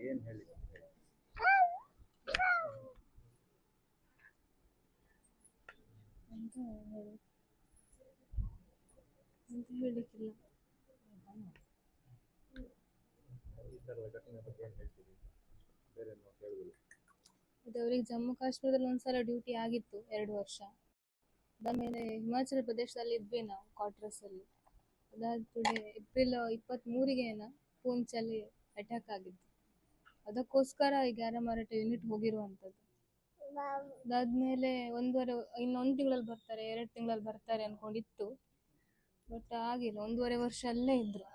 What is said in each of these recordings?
ಏನು ಹೇಳಿ ಅದು ಅವ್ರಿಗೆ ಜಮ್ಮು ಕಾಶ್ಮೀರದಲ್ಲಿ ಒಂದ್ಸಲ ಡ್ಯೂಟಿ ಆಗಿತ್ತು ಎರಡು ವರ್ಷ. ಅದಾದ್ಮೇಲೆ ಹಿಮಾಚಲ ಪ್ರದೇಶದಲ್ಲಿ ಇದ್ವಿ ನಾವು ಕ್ವಾರ್ಟರ್ಸ್ ಅಲ್ಲಿ. ಅದಾದ ಕೂಡಲೇ ಏಪ್ರಿಲ್ ಇಪ್ಪತ್ತ್ ಮೂರಿಗೆ ಏನೋ ಪೂಂಚಲ್ಲಿ ಅಟ್ಯಾಕ್ ಆಗಿತ್ತು ಅದಕ್ಕೋಸ್ಕರ ಈ ಗ್ಯಾರ ಮಾರಾಟ ಯೂನಿಟ್ ಹೋಗಿರುವಂಥದ್ದು. ಅದಾದ್ಮೇಲೆ ಒಂದೂವರೆ, ಇನ್ನೊಂದು ತಿಂಗಳಲ್ಲಿ ಬರ್ತಾರೆ, ಎರಡು ತಿಂಗಳಲ್ಲಿ ಬರ್ತಾರೆ ಅನ್ಕೊಂಡಿತ್ತು. ಬಟ್ ಆಗಿಲ್ಲ, ಒಂದೂವರೆ ವರ್ಷ ಅಲ್ಲೇ ಇದ್ರು.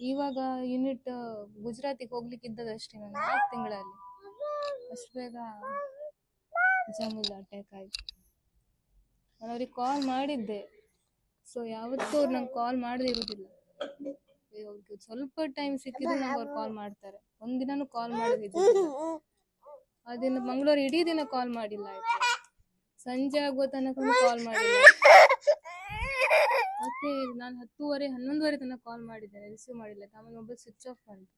ಇವಾಗ ಯೂನಿಟ್ ಗುಜರಾತಿಗೆ ಹೋಗ್ಲಿಕ್ಕೆ ಇದ್ದದಷ್ಟೇ ನಾನು ನಾಲ್ಕು ತಿಂಗಳಲ್ಲಿ. ಅಷ್ಟು ಬೇಗ ಜಮ್ಮುಲ್ ಅಟ್ಯಾಕ್ ಆಯ್ತು. ನಾನು ಅವ್ರಿಗೆ ಕಾಲ್ ಮಾಡಿದ್ದೆ. ಸೊ ಯಾವತ್ತೂ ಅವ್ರು ನಂಗೆ ಕಾಲ್ ಮಾಡದೇ ಇರೋದಿಲ್ಲ. ಇವಾಗ ಸ್ವಲ್ಪ ಟೈಮ್ ಸಿಕ್ಕಿದ್ರೆ ನಂಗೆ ಅವ್ರು ಕಾಲ್ ಮಾಡ್ತಾರೆ. ಒಂದಿನೂ ಕಾಲ್ ಮಾಡಿದ್ದೆ ಅದನ್ನು ಮಂಗಳೂರು ಇಡೀ ದಿನ ಕಾಲ್ ಮಾಡಿಲ್ಲ ಆಯ್ತು. ಸಂಜೆ ಆಗುವ ತನಕ ಕಾಲ್ ಮಾಡಿಲ್ಲ. ಮತ್ತೆ ನಾನು ಹತ್ತೂವರೆ, ಹನ್ನೊಂದುವರೆ ತನಕ ಕಾಲ್ ಮಾಡಿದ್ದೇನೆ ರಿಸೀವ್ ಮಾಡಿಲ್ಲ. ಆಮೇಲೆ ಮೊಬೈಲ್ ಸ್ವಿಚ್ ಆಫ್ ಬಂತು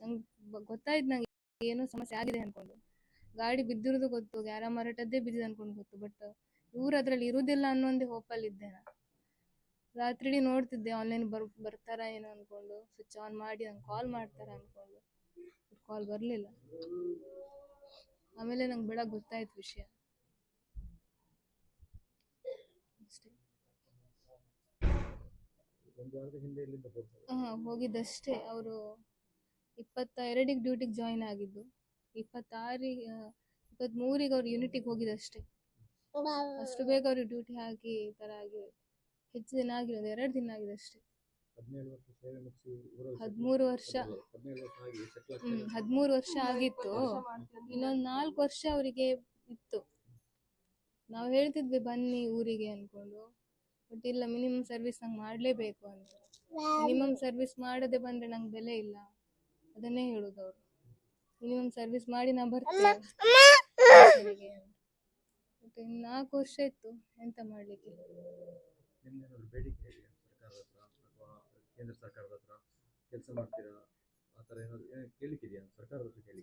ನಂಗೆ ಗೊತ್ತಾಯ್ತು ನಂಗೆ ಏನೋ ಸಮಸ್ಯೆ ಆಗಿದೆ ಅನ್ಕೊಂಡು. ಗಾಡಿ ಬಿದ್ದಿರೋದು ಗೊತ್ತು, ಗ್ಯಾರ ಮಾರಾಟದ್ದೇ ಬಿದ್ದಿದೆ ಅನ್ಕೊಂಡು ಗೊತ್ತು ಬಟ್ ಇವ್ರು ಅದ್ರಲ್ಲಿ ಇರುವುದಿಲ್ಲ ಅನ್ನೋ ಒಂದೇ ಹೋಪಲ್ಲಿ ಇದ್ದೆ ನಾನು. ರಾತ್ರಿ ನೋಡ್ತಿದ್ದೆ ಆನ್ಲೈನ್ ಬರ್, ಬರ್ತಾರ ಏನೋ ಅನ್ಕೊಂಡು ಸ್ವಿಚ್ ಆನ್ ಮಾಡಿ ನಂಗೆ ಕಾಲ್ ಮಾಡ್ತಾರ ಅನ್ಕೊಂಡು. ಕಾಲ್ ಬರಲಿಲ್ಲ. ಆಮೇಲೆ ನಂಗೆ ಬೆಳಗ್ಗೆ ಗೊತ್ತಾಯ್ತು ವಿಷಯ. ಹೋಗಿದ್ದಷ್ಟೇ. ಅವರು ಇಪ್ಪತ್ತ ಎರಡಿಗೆ ಡ್ಯೂಟಿಗೆ ಜಾಯಿನ್ ಆಗಿದ್ದು. ಇಪ್ಪತ್ತಾರಿಗೆ ಇಪ್ಪತ್ತ್ಮೂರಿಗೆ ಅವ್ರು ಯೂನಿಟಿಗೆ ಹೋಗಿದ್ದಷ್ಟೇ. ಅಷ್ಟು ಬೇಗ ಅವ್ರಿಗೆ ಡ್ಯೂಟಿ ಹಾಕಿ ಈ ಥರ ಆಗಿ ಹೆಚ್ಚು ದಿನ ಆಗಿದೆ ಒಂದು ಎರಡು ದಿನ ಆಗಿದೆ ಅಷ್ಟೇ. ಹದಿನೇಳು ವರ್ಷ ಸೇವೆ ಮುಗಿಸಿ ಊರಲ್ಲಿ ಹದಿಮೂರು ವರ್ಷ ಹ್ಮ್ ಹದಿಮೂರು ವರ್ಷ ಆಗಿತ್ತು. ಇನ್ನೊಂದು ನಾಲ್ಕು ವರ್ಷ ಅವರಿಗೆ ಇತ್ತು. ನಾವು ಹೇಳ್ತಿದ್ವಿ ಬನ್ನಿ ಊರಿಗೆ ಅನ್ಕೊಂಡು. ಬಟ್ ಇಲ್ಲ ಮಿನಿಮಮ್ ಸರ್ವಿಸ್ ನಂಗೆ ಮಾಡಲೇಬೇಕು ಅಂತ. ಮಿನಿಮಮ್ ಸರ್ವಿಸ್ ಮಾಡದೆ ಬಂದ್ರೆ ನಂಗೆ ಬೆಲೆ ಇಲ್ಲ. ಅದನ್ನೇ ಹೇಳುದು ಅವರು. ಮಿನಿಮಮ್ ಸರ್ವಿಸ್ ಮಾಡಿ ನಾ ಬರ್ತೇನೆ. ಇನ್ನು ನಾಲ್ಕು ವರ್ಷ ಇತ್ತು. ಎಂತ ಮಾಡಲಿಕ್ಕೆ? ನಿಮ್ದೇನಾದ್ರು ಬೇಡಿಕೆ ಇದೆಯಾ ಸರ್ಕಾರದ ಹತ್ರ ಅಥವಾ ಕೇಂದ್ರ ಸರ್ಕಾರದ ಹತ್ರ ಕೆಲಸ ಮಾಡ್ತೀರಾ? ಆ ಥರ ಏನಾದ್ರು ಏನ್ ಕೇಳಿಕ್ಕಿದೆಯಾ ಸರ್ಕಾರದ ಹತ್ರ ಕೇಳಿ